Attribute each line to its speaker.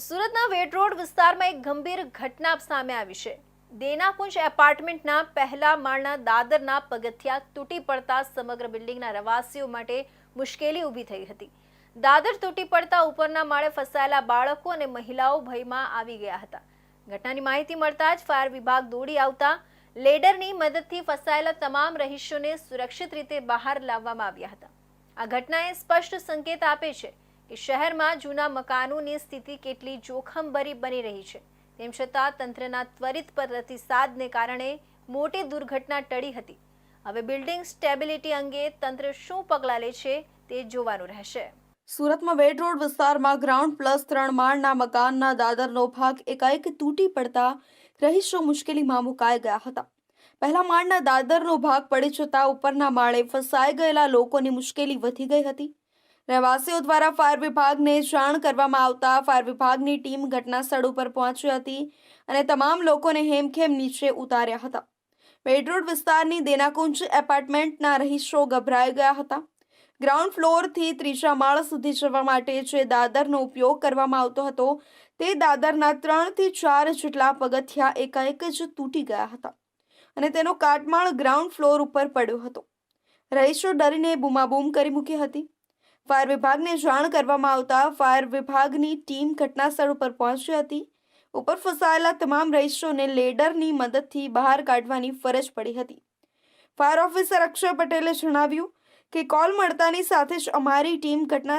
Speaker 1: સુરતના વેડ રોડ વિસ્તારમાં એક ગંભીર ઘટના સામે આવી છે. દેનાકુંજ એપાર્ટમેન્ટના પહેલા માળના દાદરના પગથિયા તૂટી પડતા સમગ્ર બિલ્ડિંગના રહેવાસીઓ માટે મુશ્કેલી ઊભી થઈ હતી. દાદર તૂટી પડતા ઉપરના માળે ફસાયેલા બાળકો અને મહિલાઓ ભયમાં આવી ગયા હતા. ઘટનાની માહિતી મળતા જ ફાયર વિભાગ દોડી આવતા લેડરની મદદથી ફસાયેલા તમામ રહીશોને સુરક્ષિત રીતે બહાર લાવવામાં આવ્યા હતા. આ ઘટનાએ સ્પષ્ટ સંકેત આપે છે કે શહેરમાં જૂના મકાનોની સ્થિતિ કેટલી જોખમભરી બની રહી છે. તેમ છતાં તંત્રના ત્વરિત પ્રતિસાદને કારણે મોટી દુર્ઘટના ટળી હતી. હવે બિલ્ડિંગ સ્ટેબિલિટી અંગે તંત્ર શું પગલાં લે છે તે જોવાનું રહેશે.
Speaker 2: સુરતમાં વેડ રોડ વિસ્તારમાં ગ્રાઉન્ડ પ્લસ ત્રણ માળના મકાનના દાદરનો ભાગ એકાએક તૂટી પડતા રહીશો મુશ્કેલીમાં મુકાઈ ગયા હતા. પહેલા માળના દાદરનો ભાગ પડી જતા ઉપરના માળે ફસાઈ ગયેલા લોકોની મુશ્કેલી વધી ગઈ હતી. રહેવાસીઓ દ્વારા ફાયર વિભાગને જાણ કરવામાં આવતા ફાયર વિભાગની ટીમ ઘટના સ્થળ ઉપર પહોંચી હતી અને તમામ લોકોને હેમખેમ નીચે ઉતાર્યા હતા. મેડરોડ વિસ્તારની દેનાકુંજ એપાર્ટમેન્ટના રહીશો ગભરાઈ ગયા હતા. ગ્રાઉન્ડ ફ્લોરથી ત્રીજા માળ સુધી જવા માટે જે દાદરનો ઉપયોગ કરવામાં આવતો હતો, તે દાદરના ત્રણથી ચાર જેટલા પગથિયા એકાએક જ તૂટી ગયા હતા અને તેનો કાટમાળ ગ્રાઉન્ડ ફ્લોર ઉપર પડ્યો હતો. રહીશો ડરીને બૂમાબૂમ કરી મૂકી હતી. ફાયર વિભાગને જાણ કરવામાં આવતા ફાયર વિભાગની ટીમ ઘટનાસ્થળ ઉપર પહોંચી હતી. ઉપર ફસાયેલા તમામ રહીશોને લેડરની મદદથી બહાર કાઢવાની ફરજ પડી હતી. ફાયર ઓફિસર અક્ષય પટેલે જણાવ્યું કે, કોલ મળતાની સાથે જ અમારી ટીમ ઘટના